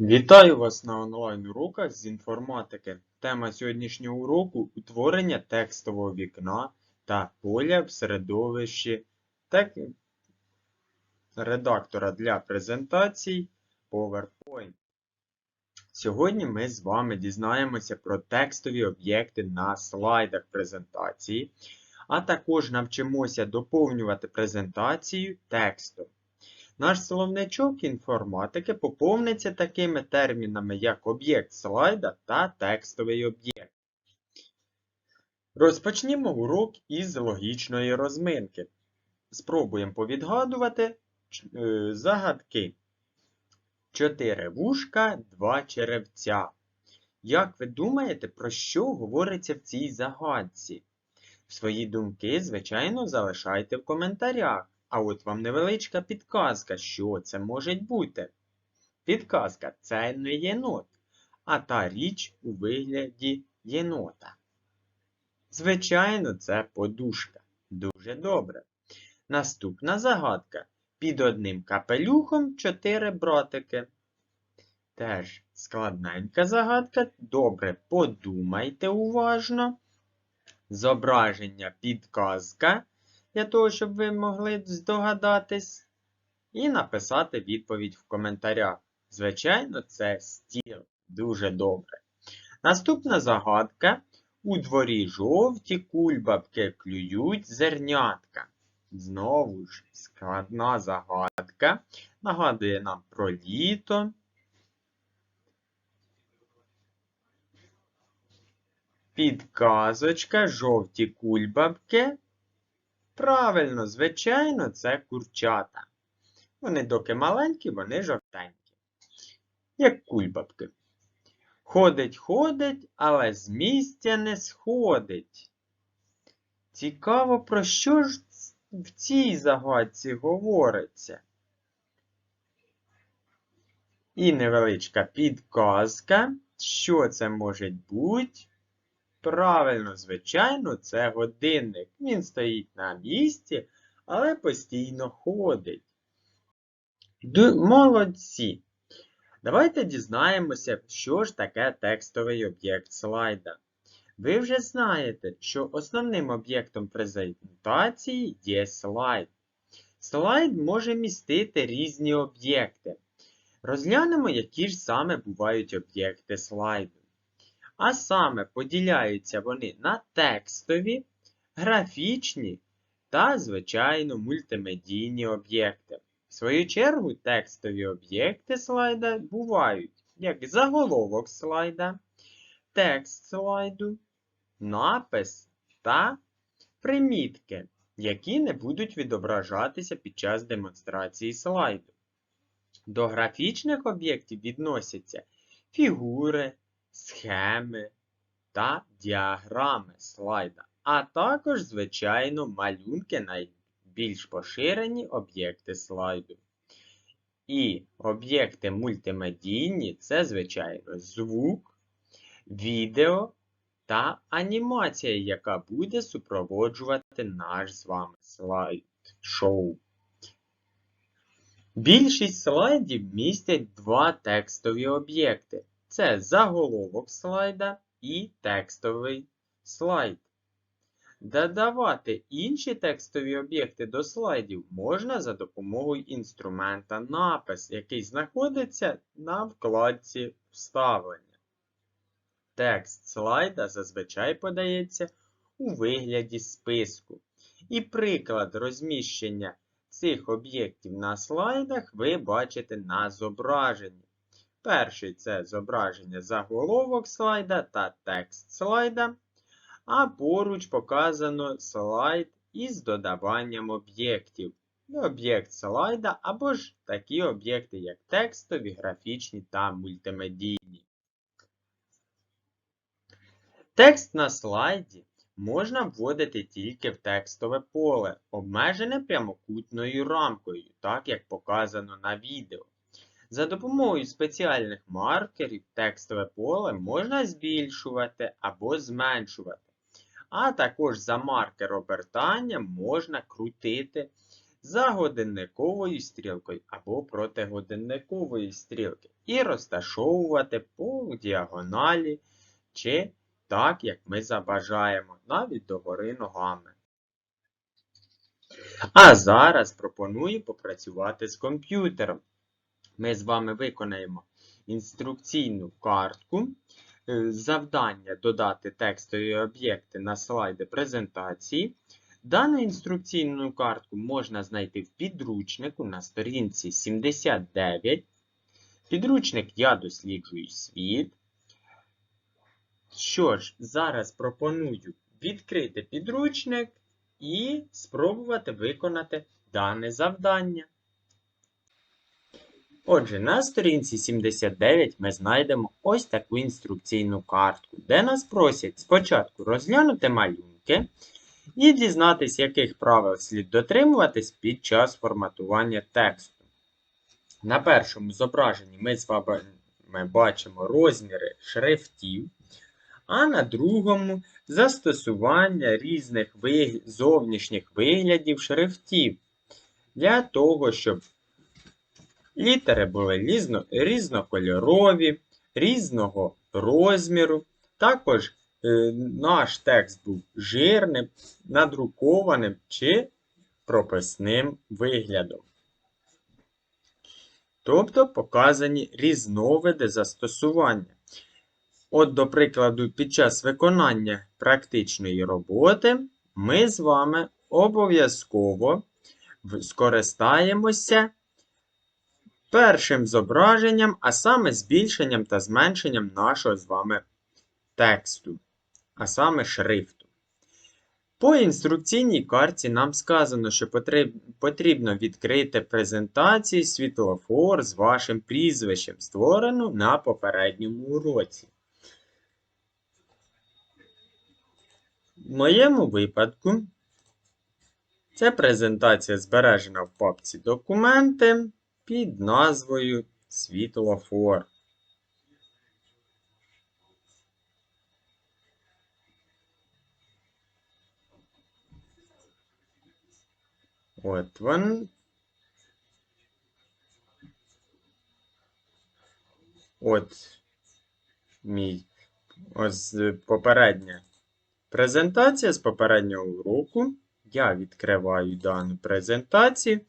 Вітаю вас на онлайн-уроках з інформатики. Тема сьогоднішнього уроку утворення текстового вікна та поля в середовищі тек... редактора для презентацій PowerPoint. Сьогодні ми з вами дізнаємося про текстові об'єкти на слайдах презентації, а також навчимося доповнювати презентацію текстом. Наш словничок інформатики поповниться такими термінами, як об'єкт слайда та текстовий об'єкт. Розпочнімо урок із логічної розминки. Спробуємо повідгадувати е, загадки. Чотири вушка, два черевця. Як ви думаєте, про що говориться в цій загадці? Свої думки, звичайно, залишайте в коментарях. А от вам невеличка підказка, що це може бути. Підказка це не єнот, а та річ у вигляді єнота. Звичайно, це подушка. Дуже добре. Наступна загадка. Під одним капелюхом чотири братики. Теж складненька загадка. Добре, подумайте уважно. Зображення підказка для того, щоб ви могли здогадатись, і написати відповідь в коментарях. Звичайно, це стіл. Дуже добре. Наступна загадка. У дворі жовті кульбабки клюють зернятка. Знову ж складна загадка. Нагадує нам про літо. Підказочка, жовті кульбабки Правильно, звичайно, це курчата. Вони доки маленькі, вони жовтенькі. Як кульбабки. Ходить, ходить, але з місця не сходить. Цікаво, про що ж в цій загадці говориться? І невеличка підказка, що це може бути. Правильно, звичайно, це годинник. Він стоїть на місці, але постійно ходить. Д- Молодці! Давайте дізнаємося, що ж таке текстовий об'єкт слайда. Ви вже знаєте, що основним об'єктом презентації є слайд. Слайд може містити різні об'єкти. Розглянемо, які ж саме бувають об'єкти слайду. А саме поділяються вони на текстові, графічні та, звичайно, мультимедійні об'єкти. В свою чергу, текстові об'єкти слайда бувають як заголовок слайда, текст слайду, напис та примітки, які не будуть відображатися під час демонстрації слайду. До графічних об'єктів відносяться фігури, схеми та діаграми слайда, а також, звичайно, малюнки найбільш поширені об'єкти слайду. І об'єкти мультимедійні це, звичайно, звук, відео та анімація, яка буде супроводжувати наш з вами слайд-шоу. Більшість слайдів містять два текстові об'єкти. Це заголовок слайда і текстовий слайд. Додавати інші текстові об'єкти до слайдів можна за допомогою інструмента напис, який знаходиться на вкладці Вставлення. Текст слайда зазвичай подається у вигляді списку. І приклад розміщення цих об'єктів на слайдах ви бачите на зображенні. Перший це зображення заголовок слайда та текст слайда, а поруч показано слайд із додаванням об'єктів. Об'єкт слайда або ж такі об'єкти, як текстові, графічні та мультимедійні. Текст на слайді можна вводити тільки в текстове поле, обмежене прямокутною рамкою, так як показано на відео. За допомогою спеціальних маркерів текстове поле можна збільшувати або зменшувати. А також за маркер обертання можна крутити за годинниковою стрілкою або проти годинникової стрілки і розташовувати по діагоналі чи так, як ми забажаємо, навіть догори ногами. А зараз пропоную попрацювати з комп'ютером. Ми з вами виконаємо інструкційну картку. Е, Завдання додати текстові об'єкти на слайди презентації. Дану інструкційну картку можна знайти в підручнику на сторінці 79. Підручник Я досліджую світ. Що ж, зараз пропоную відкрити підручник і спробувати виконати дане завдання. Отже, на сторінці 79 ми знайдемо ось таку інструкційну картку, де нас просять спочатку розглянути малюнки і дізнатись, яких правил слід дотримуватись під час форматування тексту. На першому зображенні ми з вами бачимо розміри шрифтів, а на другому застосування різних виг... зовнішніх виглядів шрифтів для того, щоб літери були різно... різнокольорові, різного розміру. Також е, наш текст був жирним, надрукованим чи прописним виглядом. Тобто показані різновиди застосування. От, до прикладу, під час виконання практичної роботи ми з вами обов'язково скористаємося першим зображенням, а саме збільшенням та зменшенням нашого з вами тексту, а саме шрифту. По інструкційній карті нам сказано, що потрібно відкрити презентацію світлофор з вашим прізвищем, створену на попередньому уроці. В моєму випадку ця презентація збережена в папці Документи під назвою Світлофор. От він. От мій ось попередня презентація з попереднього уроку. Я відкриваю дану презентацію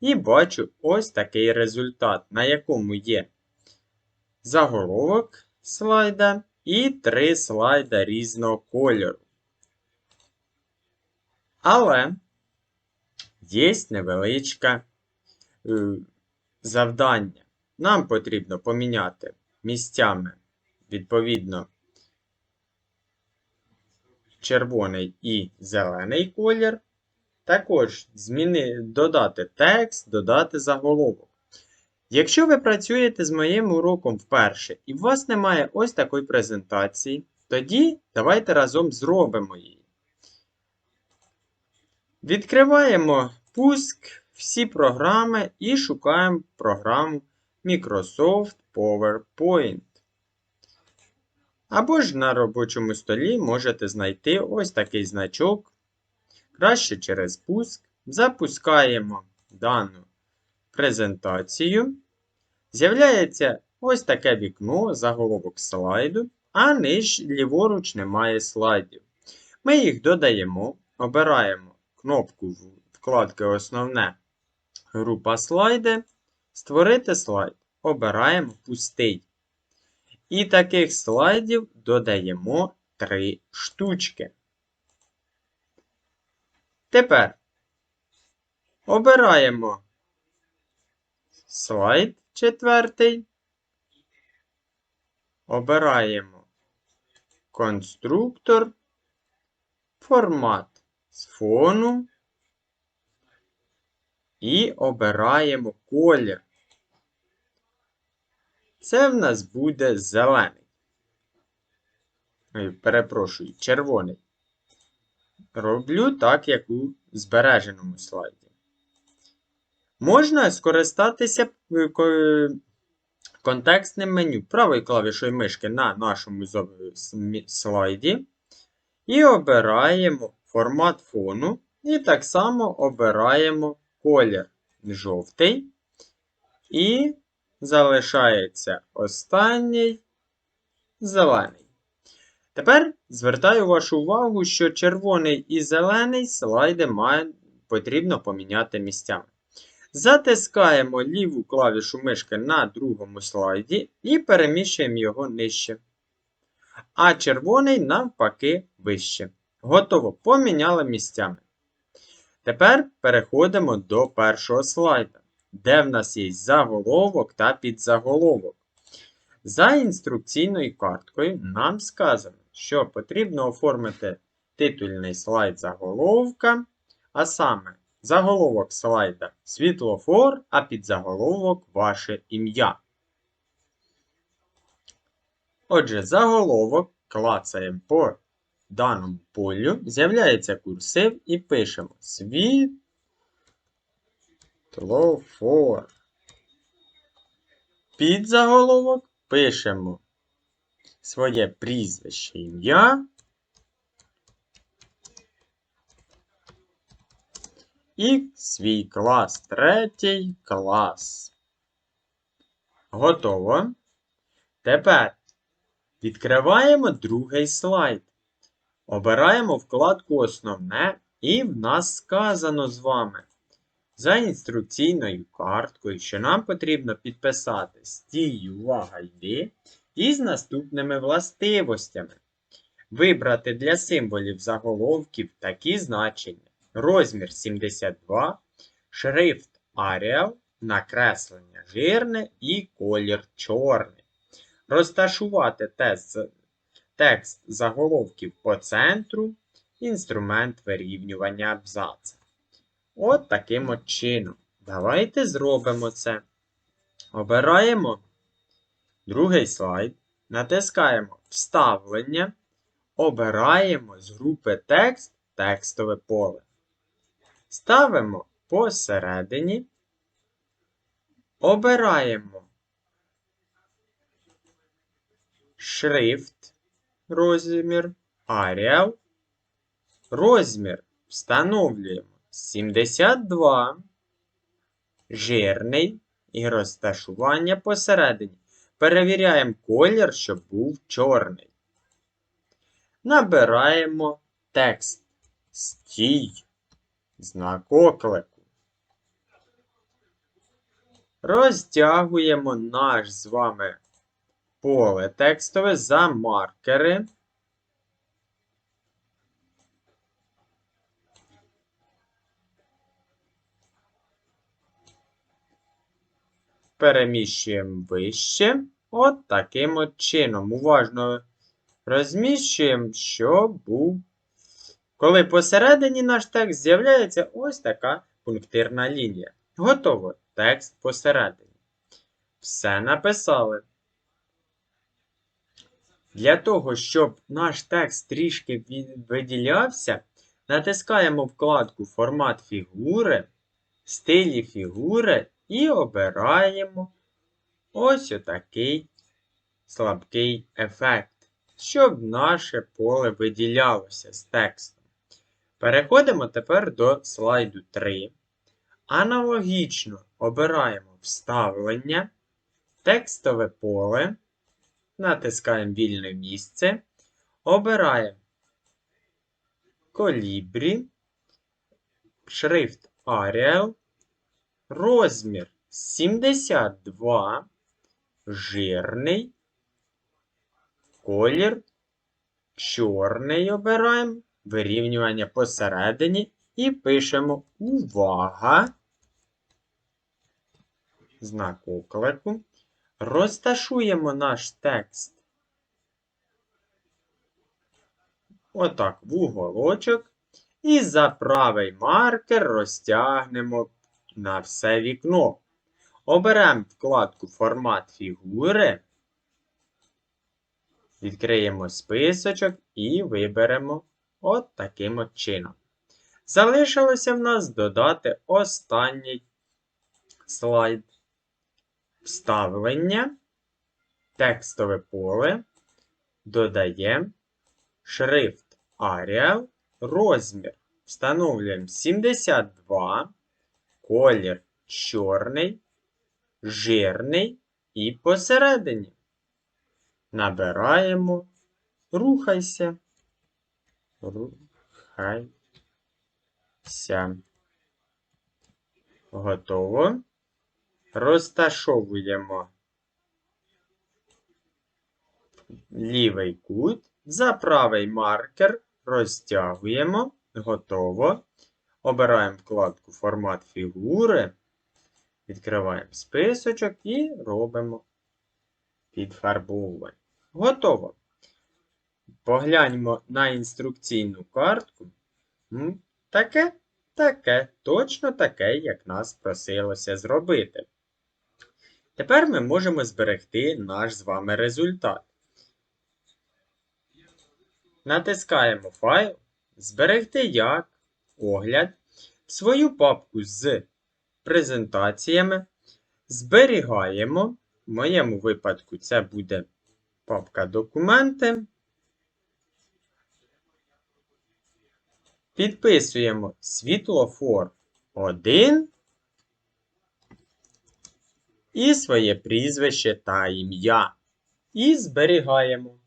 і бачу ось такий результат, на якому є заголовок слайда і три слайда різного кольору. Але є невеличке завдання. Нам потрібно поміняти місцями, відповідно, червоний і зелений колір. Також зміни, додати текст, додати заголовок. Якщо ви працюєте з моїм уроком вперше і у вас немає ось такої презентації, тоді давайте разом зробимо її. Відкриваємо пуск, всі програми і шукаємо програму Microsoft PowerPoint. Або ж на робочому столі можете знайти ось такий значок. Краще через пуск. Запускаємо дану презентацію. З'являється ось таке вікно, заголовок слайду, а ниж ліворуч немає слайдів. Ми їх додаємо, обираємо кнопку вкладки Основне група слайди. Створити слайд. Обираємо пустий. І таких слайдів додаємо 3 штучки. Тепер обираємо слайд четвертий. Обираємо конструктор, формат з фону і обираємо колір. Це в нас буде зелений. Перепрошую, червоний. Роблю так, як у збереженому слайді. Можна скористатися е, контекстним меню правою клавішою мишки на нашому слайді. І обираємо формат фону. І так само обираємо колір жовтий. І залишається останній зелений. Тепер звертаю вашу увагу, що червоний і зелений слайди має, потрібно поміняти місцями. Затискаємо ліву клавішу мишки на другому слайді і переміщуємо його нижче. А червоний навпаки вище. Готово. Поміняли місцями. Тепер переходимо до першого слайда, де в нас є заголовок та підзаголовок. За інструкційною карткою нам сказано, що потрібно оформити титульний слайд заголовка, а саме заголовок слайда світлофор, а підзаголовок ваше ім'я. Отже, заголовок клацаємо по даному полю, з'являється курсив і пишемо світлофор. Під заголовок пишемо своє прізвище ім'я. І свій клас, третій клас. Готово. Тепер відкриваємо другий слайд. Обираємо вкладку Основне, і в нас сказано з вами. За інструкційною карткою, що нам потрібно підписати стій, увага, йди із наступними властивостями. Вибрати для символів заголовків такі значення. Розмір 72, шрифт Arial, накреслення жирне і колір чорний. Розташувати тест, текст заголовків по центру, інструмент вирівнювання абзаца. От таким от чином. Давайте зробимо це. Обираємо другий слайд, натискаємо Вставлення, обираємо з групи текст текстове поле. Ставимо посередині, обираємо шрифт, розмір, Arial, розмір встановлюємо 72, жирний. І розташування посередині. Перевіряємо колір, щоб був чорний. Набираємо текст. Стій. Знак оклику. Розтягуємо наш з вами поле текстове за маркери. Переміщуємо вище. От таким от чином. Уважно розміщуємо, щоб був. Коли посередині наш текст з'являється ось така пунктирна лінія. Готово. Текст посередині. Все написали. Для того, щоб наш текст трішки виділявся, натискаємо вкладку Формат фігури, стилі фігури і обираємо ось отакий слабкий ефект, щоб наше поле виділялося з текстом. Переходимо тепер до слайду 3. Аналогічно обираємо вставлення, текстове поле, натискаємо вільне місце, обираємо колібрі, шрифт Arial, розмір 72, жирний, колір чорний обираємо, вирівнювання посередині і пишемо Увага! Знак оклику. Розташуємо наш текст. Отак в уголочок. І за правий маркер розтягнемо на все вікно. Оберемо вкладку Формат фігури. Відкриємо списочок і виберемо от таким от чином. Залишилося в нас додати останній слайд. Вставлення, текстове поле. Додаємо шрифт Arial, розмір. Встановлюємо 72 колір чорний, жирний і посередині. Набираємо рухайся. Рухайся. Готово. Розташовуємо лівий кут. За правий маркер розтягуємо. Готово. Обираємо вкладку Формат фігури. Відкриваємо списочок і робимо підфарбовування. Готово. Погляньмо на інструкційну картку. Таке, таке, точно таке, як нас просилося зробити. Тепер ми можемо зберегти наш з вами результат. Натискаємо файл, зберегти як, огляд, свою папку з презентаціями, зберігаємо. В моєму випадку це буде папка документи. Підписуємо світлофор 1 і своє прізвище та ім'я. І зберігаємо.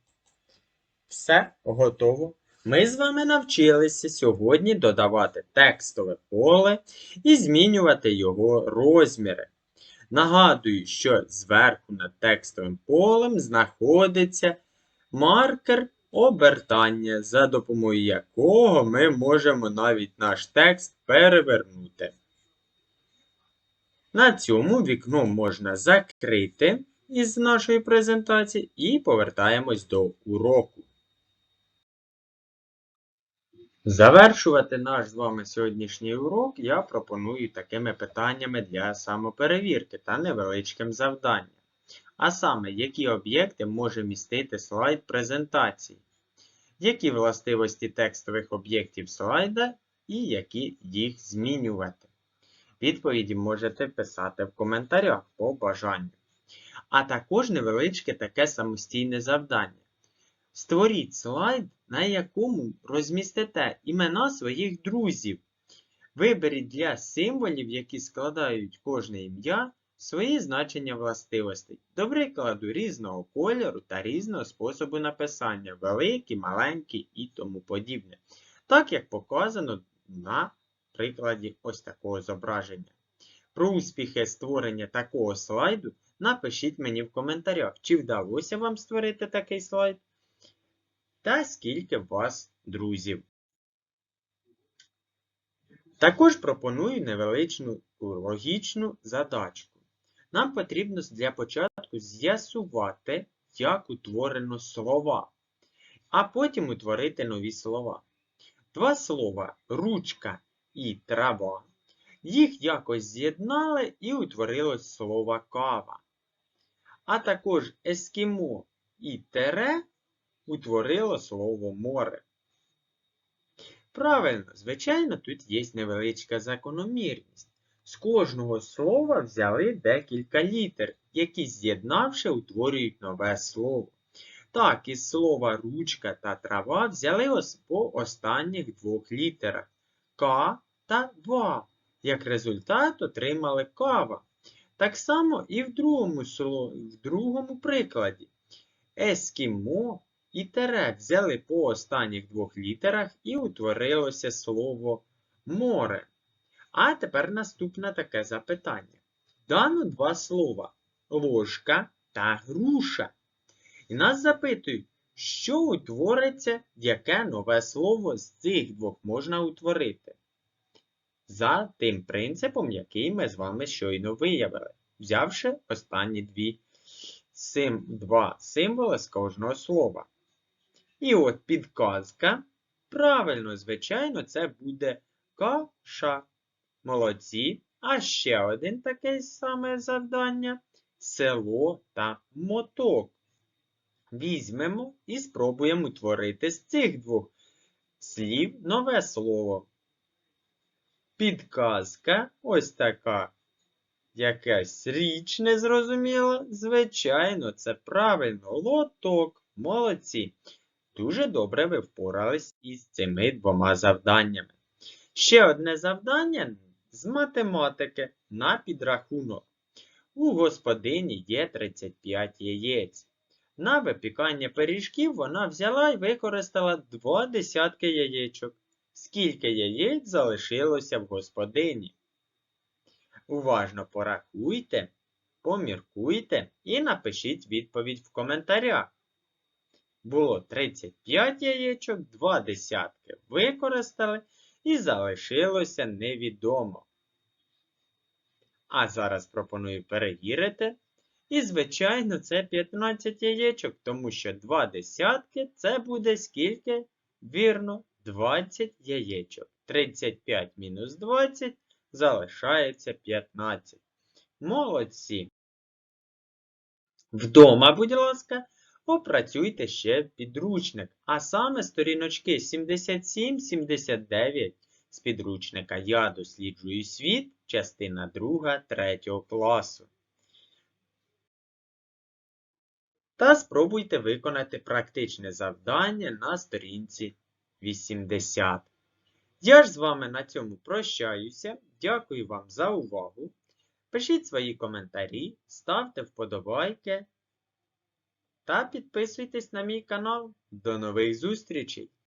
Все готово. Ми з вами навчилися сьогодні додавати текстове поле і змінювати його розміри. Нагадую, що зверху над текстовим полем знаходиться маркер обертання, за допомогою якого ми можемо навіть наш текст перевернути. На цьому вікно можна закрити із нашої презентації і повертаємось до уроку. Завершувати наш з вами сьогоднішній урок я пропоную такими питаннями для самоперевірки та невеличким завданням. А саме, які об'єкти може містити слайд презентації, які властивості текстових об'єктів слайда і які їх змінювати. Відповіді можете писати в коментарях по бажанню. А також невеличке таке самостійне завдання. Створіть слайд, на якому розмістите імена своїх друзів. Виберіть для символів, які складають кожне ім'я, свої значення властивостей, до прикладу, різного кольору та різного способу написання, великі, маленькі і тому подібне. Так як показано на прикладі ось такого зображення. Про успіхи створення такого слайду напишіть мені в коментарях, чи вдалося вам створити такий слайд та скільки вас друзів. Також пропоную невеличну логічну задачку. Нам потрібно для початку з'ясувати, як утворено слова, а потім утворити нові слова. Два слова ручка і трава. Їх якось з'єднали і утворилось слово кава. А також ескімо і тере утворило слово море. Правильно, звичайно, тут є невеличка закономірність. З кожного слова взяли декілька літер, які, з'єднавши, утворюють нове слово. Так, із слова ручка та трава взяли ось по останніх двох літерах К та ва. Як результат отримали кава. Так само і в другому, в другому прикладі. Ескімо і тере взяли по останніх двох літерах і утворилося слово море. А тепер наступне таке запитання. Дано два слова ложка та груша. І нас запитують, що утвориться, яке нове слово з цих двох можна утворити. За тим принципом, який ми з вами щойно виявили, взявши останні дві, сим, два символи з кожного слова. І от підказка. Правильно, звичайно, це буде каша. Молодці. А ще один таке саме завдання село та моток. Візьмемо і спробуємо утворити з цих двох слів нове слово. Підказка ось така. Якась річ незрозуміла. Звичайно, це правильно лоток. Молодці. Дуже добре ви впорались із цими двома завданнями. Ще одне завдання з математики на підрахунок. У господині є 35 яєць. На випікання пиріжків вона взяла і використала два десятки яєчок. Скільки яєць залишилося в господині? Уважно порахуйте, поміркуйте і напишіть відповідь в коментарях. Було 35 яєчок, 2 десятки використали і залишилося невідомо. А зараз пропоную перевірити. І, звичайно, це 15 яєчок, тому що 2 десятки це буде скільки? Вірно, 20 яєчок. 35 мінус 20 залишається 15. Молодці. Вдома, будь ласка, опрацюйте ще підручник, а саме сторіночки 77-79 з підручника Я досліджую світ, частина 2 3 класу. Та спробуйте виконати практичне завдання на сторінці 80. Я ж з вами на цьому прощаюся. Дякую вам за увагу. Пишіть свої коментарі, ставте вподобайки та підписуйтесь на мій канал. До нових зустрічей!